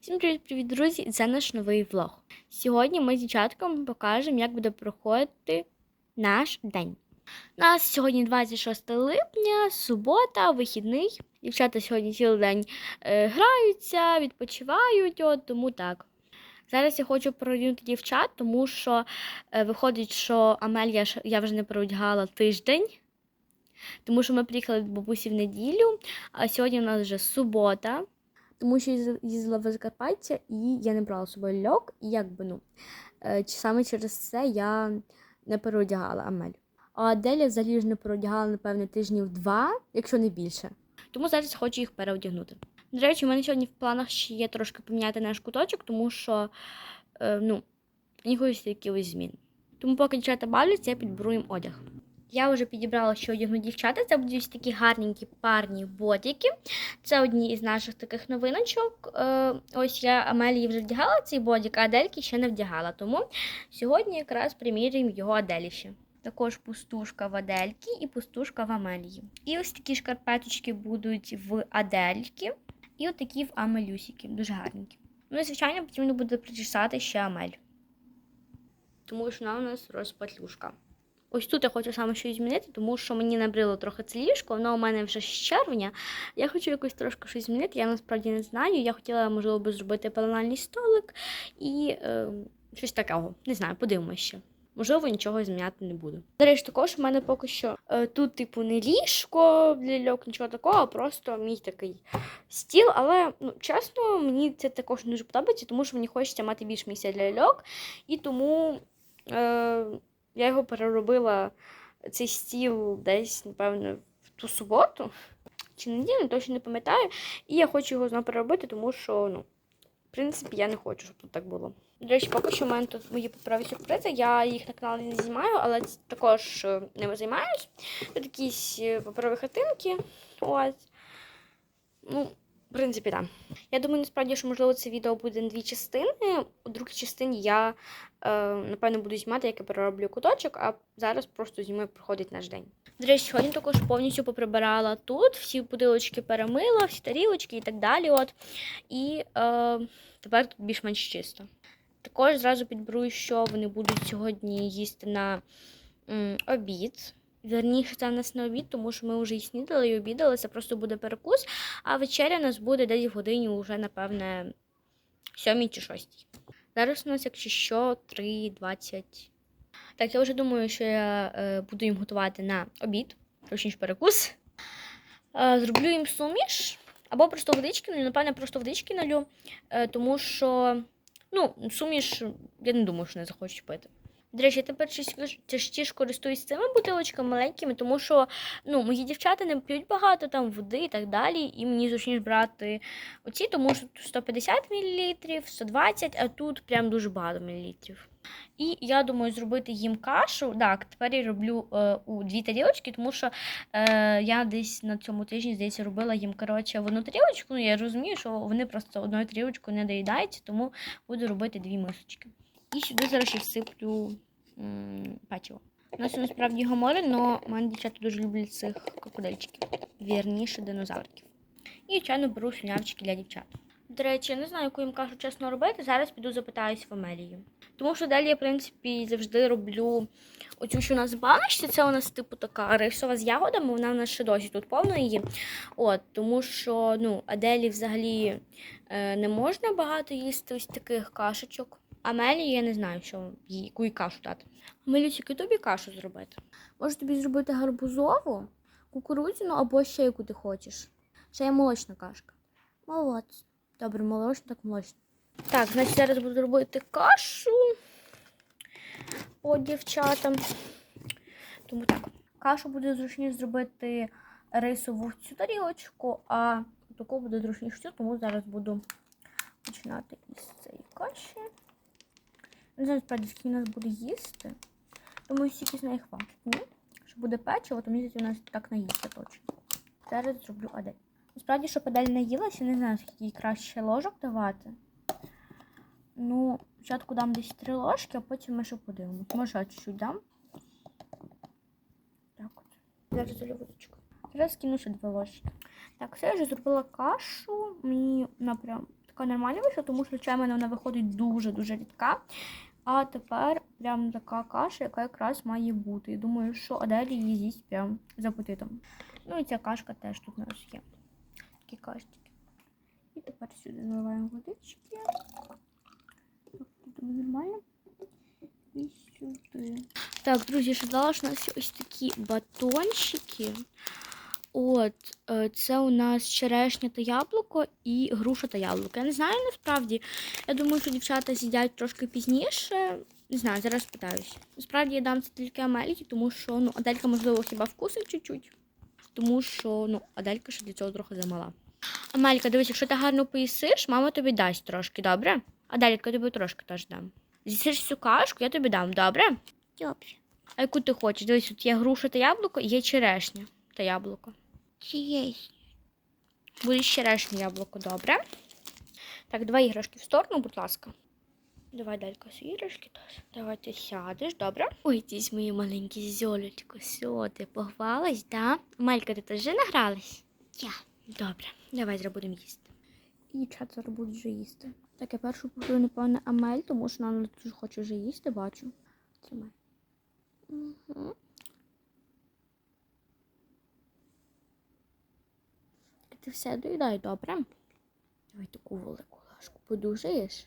Всім привіт-привіт, друзі! Це наш новий влог. Сьогодні ми з дівчатком покажемо, як буде проходити наш день. У нас сьогодні 26 липня, субота, вихідний. Дівчата сьогодні цілий день е, граються, відпочивають, от, тому так. Зараз я хочу продягнути дівчат, тому що е, виходить, що Амелія я вже не продягала тиждень. Тому що ми приїхали до бабусі в неділю, а сьогодні у нас вже субота тому що їз- їздила в Закарпаття і я не брала з собою льок, і якби ну е, саме через це я не переодягала Амель. А Аделя взагалі ж не переодягала, напевно, тижнів два, якщо не більше. Тому зараз хочу їх переодягнути. До речі, у мене сьогодні в планах ще є трошки поміняти наш куточок, тому що е, ну, мені хочеться якихось змін. Тому поки дівчата бавляться, я підберу їм одяг. Я вже підібрала, що одягну дівчата. Це будуть такі гарненькі парні ботики. Це одні із наших таких новиночок. Е, ось я Амелії вже вдягала цей бодік, а Адельки ще не вдягала. Тому сьогодні якраз примірюємо його Аделі ще. Також пустушка в Адельки і пустушка в Амелії. І ось такі шкарпеточки будуть в Адельки, і от такі в Амелюсіки. Дуже гарненькі. Ну і звичайно, потрібно буде причесати ще Амель. Тому що вона у нас розпатлюшка. Ось тут я хочу саме щось змінити, тому що мені набрило трохи це ліжко, воно у мене вже з червня. Я хочу якось трошки щось змінити, я насправді не знаю. Я хотіла, можливо, би зробити пеленальний столик і е, щось такого. Не знаю, подивимося ще. Можливо, нічого зміняти не буду. До речі, також у мене поки що е, тут, типу, не ліжко для льок, нічого такого, а просто мій такий стіл. Але, ну, чесно, мені це також дуже подобається, тому що мені хочеться мати більш місця для льок. І тому е, я його переробила цей стіл десь, напевно, в ту суботу чи неділю, точно не пам'ятаю. І я хочу його знову переробити, тому що, ну, в принципі, я не хочу, щоб тут так було. До речі, поки що в мене тут мої паперові сюрпризи. Я їх на каналі не знімаю, але також е, ними займаюсь. Тут якісь е, паперові хатинки. Ось. Ну, принципі, так. Я думаю, насправді, що можливо це відео буде на дві частини. У другій частині я, е, напевно, буду знімати, як я перероблю куточок, а зараз просто знімаю, як проходить наш день. До речі, сьогодні також повністю поприбирала тут, всі бутилочки перемила, всі тарілочки і так далі. От. І е, тепер тут більш-менш чисто. Також зразу підберу, що вони будуть сьогодні їсти на м, обід. Верніше, це в нас не обід, тому що ми вже і снідали, і обідали, це просто буде перекус. А вечеря у нас буде десь в годині вже, напевне, сьомій чи шостій. Зараз у нас, якщо що, 3.20. Так, я вже думаю, що я е, буду їм готувати на обід, точніше перекус. Е, зроблю їм суміш або просто водички, ну, напевне, просто водички налю, е, тому що ну, суміш, я не думаю, що не захочуть пити. До речі, я тепер частіше- користуюсь цими бутилочками маленькими, тому що ну, мої дівчата не п'ють багато там води і так далі. І мені зручніше брати оці, тому що 150 мл, 120, а тут прям дуже багато мілілітрів. І я думаю зробити їм кашу. Так, тепер я роблю е, у дві тарілочки, тому що е, я десь на цьому тижні, здається, робила їм коротше, в одну тарілочку. Ну, я розумію, що вони просто одною тарілочкою не доїдаються, тому буду робити дві мисочки. І сюди зараз ще всиплю м, печиво. У нас насправді гомори, але мене дівчата дуже люблять цих крокодильчиків. Вірніше динозавриків. І, звичайно, беру слюнявчики для дівчат. До речі, я не знаю, яку їм кашу чесно робити. Зараз піду запитаюсь в Амелії. Тому що далі я, в принципі, завжди роблю оцю, що у нас баночці. Це у нас, типу, така рисова з ягодами, вона в нас ще досі тут повно її. От, тому що ну, Аделі взагалі е, не можна багато їсти ось таких кашечок. Амелії я не знаю, що їй, яку їй кашу дати. Амелюсіки, тобі кашу зробити. Можу тобі зробити гарбузову, кукурудзяну або ще яку ти хочеш. Ще є молочна кашка. Молодець. Добре, молочна, так молочна. Так, значить, зараз буду робити кашу по дівчатам. Тому так. Кашу буде зручніше зробити рисову в цю тарілочку, а таку буде зручніше тому зараз буду починати із цієї каші. Не знаю, справді, скільки у нас буде їсти. Думаю, стільки з неї хватить. Ні? Що буде печиво, то здається, у нас так наїсти точно. Зараз зроблю адель. Насправді, щоб адель наїлася, не знаю, скільки їй краще ложок давати. Ну, спочатку дам десь три ложки, а потім ми ще подивимось. Може, я чуть-чуть дам. Так от. Зараз залю водичку. Зараз кину ще дві ложки. Так, все, я вже зробила кашу. Мені вона прям така нормальна вийшла, тому що звичайно вона виходить дуже-дуже рідка. А тепер прям така каша, яка якраз має бути. І думаю, що Аделі її з'їсть прям з апетитом. Ну і ця кашка теж тут у нас є. Такі каштики. І тепер сюди наливаємо водички. Тут нормально. І сюди. Так, друзі, ще нас ось такі батончики. От, е, це у нас черешня та яблуко і груша та яблуко. Я не знаю насправді. Я думаю, що дівчата з'їдять трошки пізніше. Не знаю, зараз питаюсь. Насправді я дам це тільки Амельки, тому що ну, Аделька, можливо, хіба вкусить чуть-чуть. Тому що ну, Аделька ще для цього трохи замала. Амелька, дивись, якщо ти гарно поїсиш, мама тобі дасть трошки, добре? Аделька, я тобі трошки теж дам. З'їсиш цю кашку, я тобі дам, добре? Добре. А яку ти хочеш? Дивись, тут є груша та яблуко, і є черешня та яблуко. Є? Буде черешнє яблуко, добре? Так, давай іграшки в сторону, будь ласка. Давай далька іграшки теж. Давай ти сядеш, добре? Ой, ті мої маленькі зьолечко, все, ти похвалась, да? Малька, ти теж награлась? Я. Добре, давай будемо їсти. І дівчата зараз будуть вже їсти. Так, я першу попробую, напевно, Амель, тому що вона дуже хоче вже їсти, бачу. Тримай. Угу. Ти все доїдай, добре? Давай таку велику ложку подужаєш.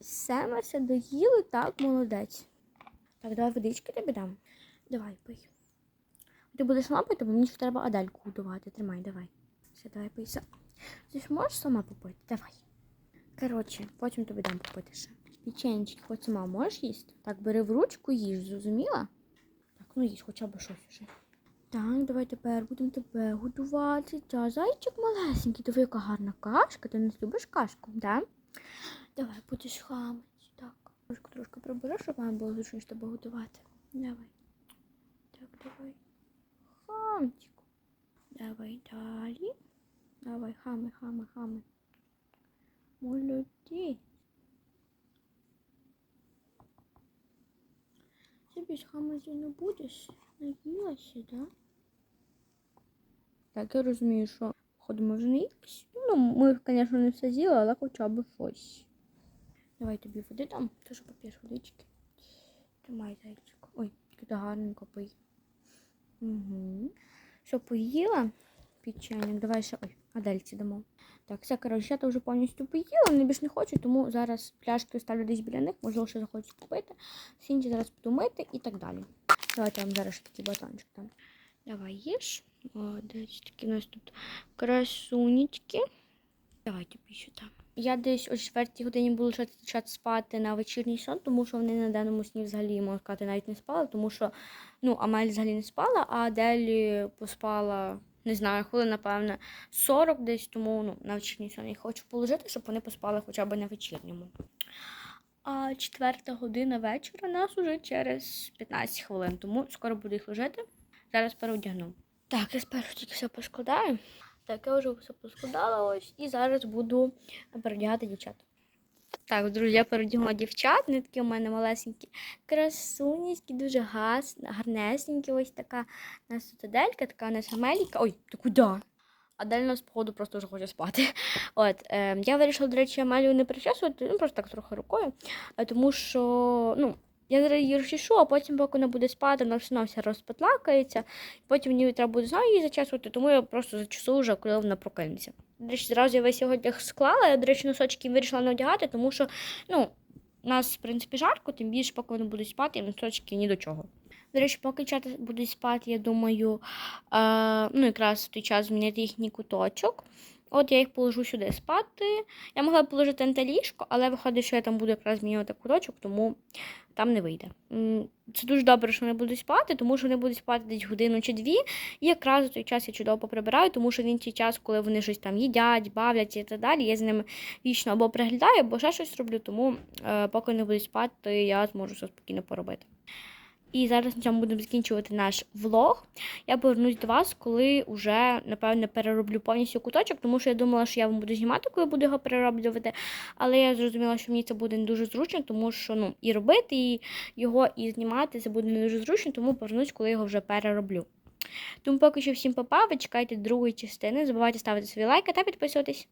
Все ми все доїли, так, молодець. Так, давай водички тобі дам. Давай, пий. Ти будеш лапати, бо мені ж треба Адельку годувати. Тримай, давай. Все, давай пий. Ти ж можеш сама попити? Давай. Коротше, потім тобі дам попити ще. Печенечки хоч сама можеш їсти? Так, бери в ручку, їж, зрозуміла? Так, ну їж хоча б щось уже. Так, давай тепер будемо тебе годувати. Та, зайчик малесенький, диви, яка гарна кашка. Ти не любиш кашку, да? Давай, будеш хамити. Так, трошки трошки прибери, щоб вам було зручніше тебе годувати. Давай. Так, давай. Хамчику. Давай далі. Давай, хами, хами, хами. Молодець. Ти більш хамити не будеш? Наїлася, да? Так, я розумію, що ходимо вже не їлися. Ну, ми, звісно, не все з'їли, але хоча б щось. Давай тобі води дам, теж поп'єш водички. Тримай, зайчик. Ой, ти гарненько пий. Угу. Що, поїла? Печеньок. Давай ще. Ой, Адельці дамо. Так, все, коротше, я то вже повністю поїла, вони більш не хочуть, тому зараз пляшки ставлю десь біля них, можливо, ще захочуть купити. Сінчі зараз буду мити і так далі. Давайте я вам зараз такий батончик там. Давай їж. Молодець, такі у нас тут красунечки. Давай тобі там. Я десь о 4 годині буду дівчат спати на вечірній сон, тому що вони на даному сні взагалі, можна сказати, навіть не спали, тому що ну, Амель взагалі не спала, а Делі поспала, не знаю, хвилин, напевно, 40 десь, тому ну, на вечірній сон я хочу положити, щоб вони поспали хоча б на вечірньому. А четверта година вечора нас уже через 15 хвилин, тому скоро буду їх ложити. Зараз переодягну. Так, я спершу тільки все поскладаю. Так, я вже все поскладала ось і зараз буду переодягати дівчат. Так, друзі, я переодягла дівчат, вони такі у мене малесенькі, красуніські, дуже газ, гарнесенькі. Ось така у нас тут така у нас Амеліка. Ой, ти куди? Адель у нас, походу, просто вже хоче спати. От, е, я вирішила, до речі, Амелію не причесувати, ну просто так трохи рукою, е, тому що, ну, я зараз її розчешу, а потім, поки вона буде спати, вона все одно вся розпетлакається. Потім мені треба буде знову її зачесувати, тому я просто зачесу вже, коли вона прокинеться. До речі, зразу я весь сьогодні склала, я, до речі, носочки вирішила не одягати, тому що, ну, у нас, в принципі, жарко, тим більше, поки вони будуть спати, і носочки ні до чого. До речі, поки чати будуть спати, я думаю, е, ну, якраз в той час змінити їхній куточок. От я їх положу сюди спати. Я могла б положити на те ліжко, але виходить, що я там буду якраз змінювати куточок, тому там не вийде. Це дуже добре, що вони будуть спати, тому що вони будуть спати десь годину чи дві. І якраз у той час я чудово поприбираю, тому що він той час, коли вони щось там їдять, бавляться і так далі, я з ними вічно або приглядаю, або ще щось роблю, тому е, поки вони будуть спати, я зможу все спокійно поробити. І зараз на цьому будемо закінчувати наш влог. Я повернусь до вас, коли вже, напевно, перероблю повністю куточок, тому що я думала, що я вам буду знімати, коли буду його перероблювати. Але я зрозуміла, що мені це буде не дуже зручно, тому що ну, і робити і його, і знімати це буде не дуже зручно, тому повернусь, коли його вже перероблю. Тому поки що всім папа, ви чекайте другої частини. Не забувайте ставити свої лайки та підписуватись.